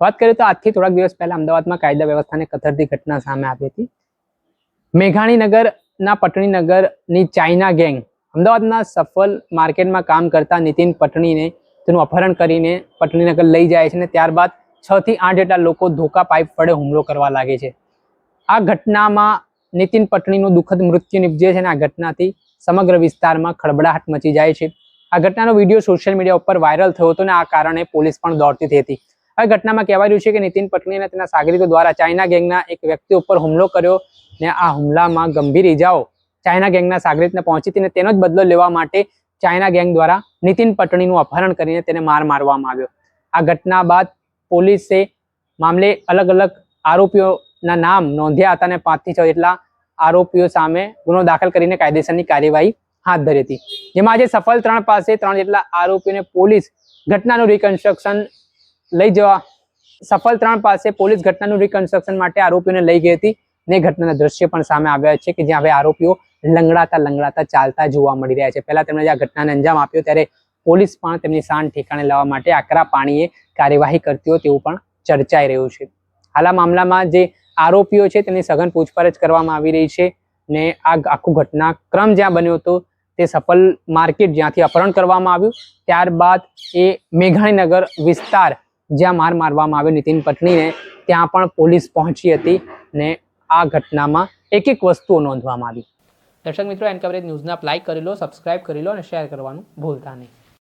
વાત કરીએ તો આજથી થોડાક દિવસ પહેલા અમદાવાદમાં કાયદા વ્યવસ્થાને કથરતી ઘટના સામે આવી હતી. મેઘાણીનગરના પટણીનગરની ચાઇના ગેંગ અમદાવાદના સફલ માર્કેટમાં કામ કરતા નીતિન પટણીને તેનું અપહરણ કરીને પટણીનગર લઈ જાય છે અને ત્યારબાદ છ થી આઠ જેટલા લોકો ધોકા પાઇપ વડે હુમલો કરવા લાગે છે. આ ઘટનામાં નીતિન પટણીનું દુઃખદ મૃત્યુ નિપજે છે અને આ ઘટનાથી સમગ્ર વિસ્તારમાં ખળબડાહટ મચી જાય છે. આ ઘટનાનો વીડિયો સોશિયલ મીડિયા ઉપર વાયરલ થયો હતો અને આ કારણે પોલીસ પણ દોડતી થઈ હતી. આ ઘટનામાં કહેવાય રહ્યું છે કે નીતિન પટણી અને તેના સાગરીતો દ્વારા ચાઇના ગેંગના એક વ્યક્તિ ઉપર હુમલો કર્યો ને આ હુમલામાં ગંભીર ઇજાઓ ચાઇના ગેંગના સાગરીતને પહોંચી હતી તેનો જ બદલો લેવા માટે ચાઇના ગેંગ દ્વારા નીતિન પટણીનું અપહરણ કરીને તેને માર મારવામાં આવ્યો. આ ઘટના બાદ પોલીસે મામલે અલગ અલગ આરોપીઓના નામ નોંધ્યા હતા અને પાંચથી છ જેટલા આરોપીઓ સામે ગુનો દાખલ કરીને કાયદેસરની કાર્યવાહી હાથ ધરી હતી. જેમાં આજે સફલ ત્રણ પાસે ત્રણ જેટલા આરોપીઓને પોલીસ ઘટનાનું રિકન્સ્ટ્રક્શન લઈ જવા. સફલ ત્રણ પાસે પોલીસ ઘટનાનું રિકન્સ્ટ્રક્શન માટે આરોપીઓને લઈ ગઈ હતી ને ઘટનાના દ્રશ્ય પણ સામે આવ્યા છે કે જ્યાં હવે આરોપીઓ લંગડાતા લંગડાતા ચાલતા જોવા મળી રહ્યા છે. પહેલા તેમણે જે આ ઘટનાને અંજામ આપ્યો ત્યારે પોલીસ પણ તેમની શાન ઠેકાણે લાવવા માટે આકરા પાણીએ કાર્યવાહી કરતી હોય તેવું પણ ચર્ચાઈ રહ્યું છે. હાલ મામલામાં જે આરોપીઓ છે તેની સઘન પૂછપરછ કરવામાં આવી રહી છે ને આ આખું ઘટનાક્રમ જ્યાં બન્યો હતો તે સફલ માર્કેટ જ્યાંથી અપહરણ કરવામાં આવ્યું. ત્યારબાદ એ મેઘાણીનગર વિસ્તાર જ્યાં માર મારવામાં આવ્યો નીતિન પટણીને ત્યાં પણ પોલીસ પહોંચી હતી ને આ ઘટનામાં એક એક વસ્તુઓ નોંધવામાં આવી. દર્શક મિત્રો, એન કવરેજ ન્યૂઝને લાઈક કરી લો, સબસ્ક્રાઇબ કરી લો અને શેર કરવાનું ભૂલતા નહીં.